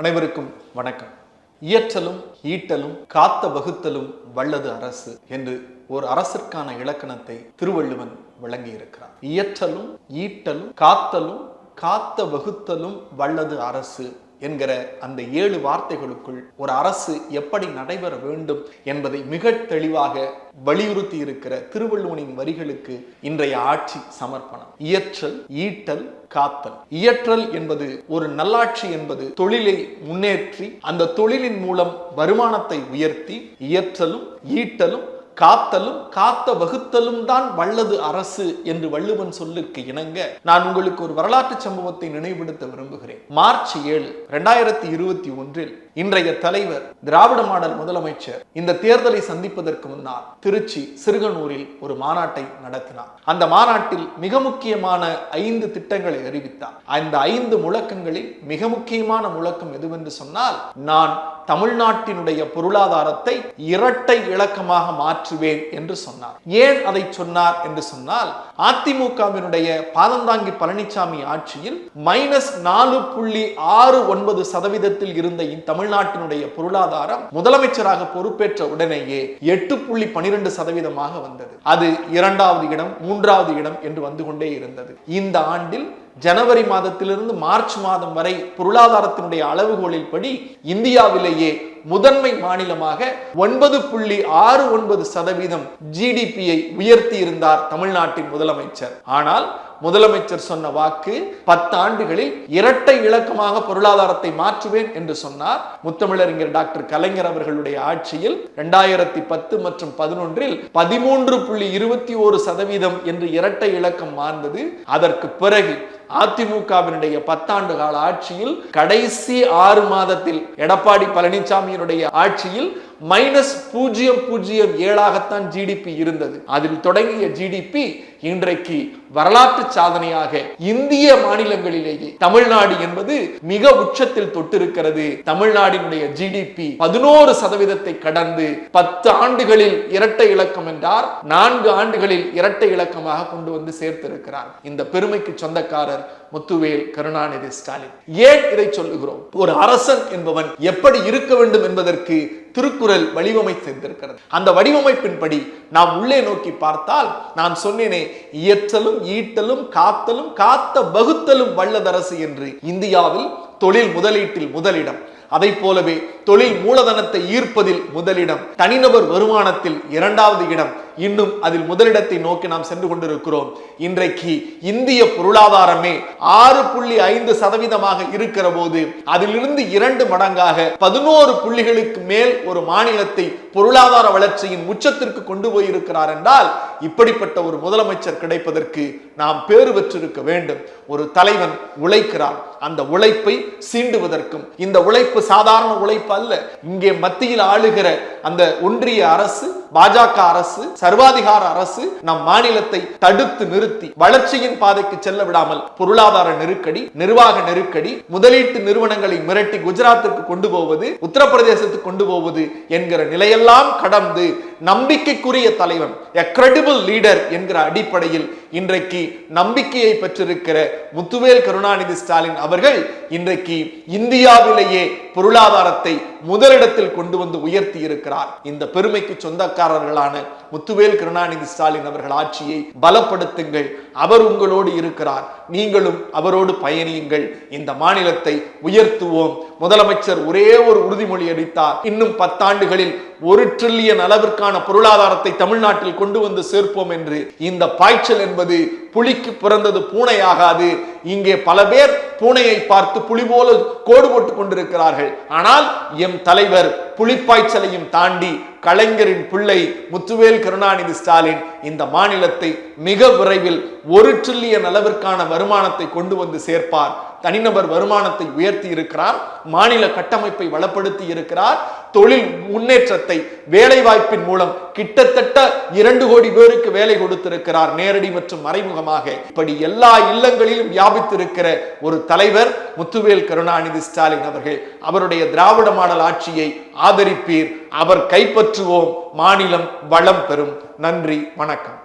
அனைவருக்கும் வணக்கம். இயற்றலும் ஈட்டலும் காத்த வகுத்தலும் வல்லது அரசு என்று ஒரு அரசிற்கான இலக்கணத்தை திருவள்ளுவன் வழங்கியிருக்கிறார். இயற்றலும் ஈட்டலும் காத்தலும் காத்த வகுத்தலும் வல்லது அரசு என்கிற அந்த ஏழு வார்த்தைகளுக்குள் ஒரு அரசு எப்படி நடைபெற வேண்டும் என்பதை மிக தெளிவாக வலியுறுத்தி இருக்கிற திருவள்ளுவனின் வரிகளுக்கு இன்றைய ஆட்சி சமர்ப்பணம். இயற்றல் ஈட்டல் காத்தல். இயற்றல் என்பது ஒரு நல்லாட்சி என்பது தொழிலை முன்னேற்றி அந்த தொழிலின் மூலம் வருமானத்தை உயர்த்தி இயற்றலும் ஈட்டலும் காத்தலும் காத்த வகுத்தலும் தான் வல்லது அரசு என்று வள்ளுவன் சொல்லுக்கு இணங்க நான் உங்களுக்கு ஒரு வரலாற்று சம்பவத்தை நினைவுபடுத்த விரும்புகிறேன். மார்ச் ஏழு இரண்டாயிரத்தி இருபத்தி ஒன்றில் இன்றைய தலைவர் திராவிட மாடல் முதலமைச்சர் இந்த தேர்தலை சந்திப்பதற்கு முன்னால் திருச்சி சிறுகனூரில் ஒரு மாநாட்டை நடத்தினார். அந்த மாநாட்டில் மிக முக்கியமான ஐந்து திட்டங்களை அறிவித்தார். அந்த ஐந்து முழக்கங்களில் மிக முக்கியமான முழக்கம் எதுவென்று சொன்னால் நான் தமிழ்நாட்டினுடைய பொருளாதாரத்தை இரட்டை இலக்கமாக மாற்றுவேன் என்று சொன்னார். ஏன் அதை சொன்னார் என்று சொன்னால் அதிமுகவினுடைய பாதந்தாங்கி பழனிசாமி ஆட்சியில் மைனஸ் நாலு புள்ளி ஆறு ஒன்பது சதவீதத்தில் இருந்த தமிழ் தமிழ்நாட்டினுடைய பொருளாதாரம் முதலமைச்சராக பொறுப்பேற்ற உடனேயே எட்டு புள்ளி பனிரெண்டு சதவீதமாக வந்தது. அது இரண்டாவது இடம் மூன்றாவது இடம் என்று வந்து கொண்டே இருந்தது. இந்த ஆண்டில் ஜனவரி மாதத்திலிருந்து மார்ச் மாதம் வரை பொருளாதாரத்தினுடைய அளவுகோலில் படி இந்தியாவிலேயே முதன்மை மாநிலமாக ஒன்பது புள்ளி ஆறு ஒன்பது சதவீதம் ஜிடிபியை உயர்த்தி இருந்தார் தமிழ்நாட்டின் முதலமைச்சர். ஆனால் முதலமைச்சர் சொன்ன வாக்கு பத்து ஆண்டுகளில் இரட்டை இலக்கமாக பொருளாதாரத்தை மாற்றுவேன் என்று சொன்னார். முத்தமிழறிஞர் டாக்டர் கலைஞர் அவர்களுடைய ஆட்சியில் இரண்டாயிரத்தி பத்து மற்றும் பதினொன்றில் பதிமூன்று புள்ளி இருபத்தி ஒரு சதவீதம் என்று இரட்டை இலக்கம் மார்ந்தது. அதற்கு பிறகு அதிமுகவினுடைய பத்தாண்டு கால ஆட்சியில் கடைசி ஆறு மாதத்தில் எடப்பாடி பழனிசாமியினுடைய ஆட்சியில் மைனஸ் பூஜ்ஜியம் பூஜ்ஜியம் ஏழாகத்தான் ஜிடிபி இருந்தது. அதில் தொடங்கிய ஜிடிபி இன்றைக்கு வரலாற்று சாதனையாக இந்திய மாநிலங்களிலேயே தமிழ்நாடு என்பது மிக உச்சத்தில் தொட்டிருக்கிறது. தமிழ்நாடினுடைய ஜிடிபி பதினோரு சதவீதத்தை கடந்து பத்து ஆண்டுகளில் இரட்டை இலக்கம் என்றார். நான்கு ஆண்டுகளில் இரட்டை இலக்கமாக கொண்டு வந்து சேர்த்திருக்கிறார். இந்த பெருமைக்கு சொந்தக்காரர் முத்துவேல் கருணாநிதி ஸ்டாலின். ஏன் இதை சொல்லுகிறோம்? ஒரு அரசன் என்பவன் எப்படி இருக்க வேண்டும் என்பதற்கு திருக்குறள் வடிவமைத்திருக்கிறது அந்த வடிவமைப்பின்படி நாம் உள்ளே நோக்கி பார்த்தால் நான் சொன்னேனே இயற்றலும் ஈட்டலும் காத்தலும் காத்த வகுத்தலும் வல்லதரசு என்று இந்தியாவில் தொழில் முதலீட்டில் முதலிடம். அதை போலவே தொழில் மூலதனத்தை ஈர்ப்பதில் முதலிடம் தனிநபர் வருமானத்தில் இரண்டாவது இடம். இன்னும் அதில் முதலிடத்தை நோக்கி நாம் சென்று கொண்டிருக்கிறோம். இன்றைக்கு இந்திய பொருளாதாரமே ஆறு புள்ளி ஐந்து சதவீதமாக இருக்கிற போது அதிலிருந்து இரண்டு மடங்காக பதினோரு புள்ளிகளுக்கு மேல் ஒரு மாநிலத்தை பொருளாதார வளர்ச்சியின் உச்சத்திற்கு கொண்டு போயிருக்கிறார் என்றால் இப்படிப்பட்ட ஒரு முதலமைச்சர் கிடைப்பதற்கு நாம் பேறு பெற்றிருக்க வேண்டும். ஒரு தலைவன் உழைக்கிறான். அந்த உழைப்பை சீண்டுவதற்கும். இந்த உழைப்பு சாதாரண உழைப்பு அல்ல. இங்கே மத்தியில் ஆளுகிற அந்த ஒன்றிய அரசு பாஜக அரசு சர்வாதிகார அரசு நம் மாநிலத்தை தடுத்து நிறுத்தி வளர்ச்சியின் பாதைக்கு செல்ல விடாமல் பொருளாதார நெருக்கடி நிர்வாக நெருக்கடி முதலீட்டு நிறுவனங்களை மிரட்டி குஜராத்திற்கு கொண்டு போவது உத்தரப்பிரதேசத்துக்கு கொண்டு போவது என்கிற நிலையெல்லாம் கடந்து நம்பிக்கைக்குரிய தலைவன் எ கிரெடிபிள் லீடர் என்கிற அடிப்படையில் இன்றைக்கு நம்பிக்கையை பெற்றிருக்கிற முத்துவேல் கருணாநிதி ஸ்டாலின் அவர்கள் இன்றைக்கு இந்தியாவிலேயே பொருளாதாரத்தை முதலிடத்தில் கொண்டு வந்து உயர்த்தி இருக்கிறார். இந்த பெருமைக்கு சொந்தக்காரர்களான முத்துவேல் கருணாநிதி ஸ்டாலின் அவர்கள் ஆட்சியை பலப்படுத்துங்கள். அவர் உங்களோடு இருக்கிறார். நீங்களும் அவரோடு பயணியுங்கள். இந்த மாநிலத்தை உயர்த்துவோம். முதலமைச்சர் ஒரே ஒரு உறுதிமொழி அளித்தார். இன்னும் பத்தாண்டுகளில் ஒரு ட்ரில்லியன் அளவிற்கான பொருளாதாரத்தை தமிழ்நாட்டில் கொண்டு வந்து சேர்ப்போம் என்று. இந்த பாய்ச்சல் என்பது புலிக்கு பிறந்தது பூனை ஆகாது இங்கே பல பேர் பூனையை பார்த்து புலி போல கோடு போட்டுக் கொண்டிருக்கிறார்கள். ஆனால் எம் தலைவர் புலிப்பாய்ச்சலையும் தாண்டி கலைஞரின் பிள்ளை முத்துவேல் கருணாநிதி ஸ்டாலின் இந்த மாநிலத்தை மிக விரைவில் ஒரு ட்ரில்லியன் அளவிற்கான வருமானத்தை கொண்டு வந்து சேர்ப்பார். தனிநபர் வருமானத்தை உயர்த்தி இருக்கிறார். மாநில கட்டமைப்பை வளப்படுத்தி இருக்கிறார். தொழில் முன்னேற்றத்தை வேலை வாய்ப்பின் மூலம் கிட்டத்தட்ட இரண்டு கோடி பேருக்கு வேலை கொடுத்திருக்கிறார் நேரடி மற்றும் மறைமுகமாக. இப்படி எல்லா இல்லங்களிலும் வியாபித்திருக்கிற ஒரு தலைவர் முத்துவேல் கருணாநிதி ஸ்டாலின் அவர்கள் அவருடைய திராவிட மாடல் ஆட்சியை ஆதரிப்பீர். அவர் கைப்பற்றுவோம் மாநிலம் வளம் பெறும். நன்றி வணக்கம்.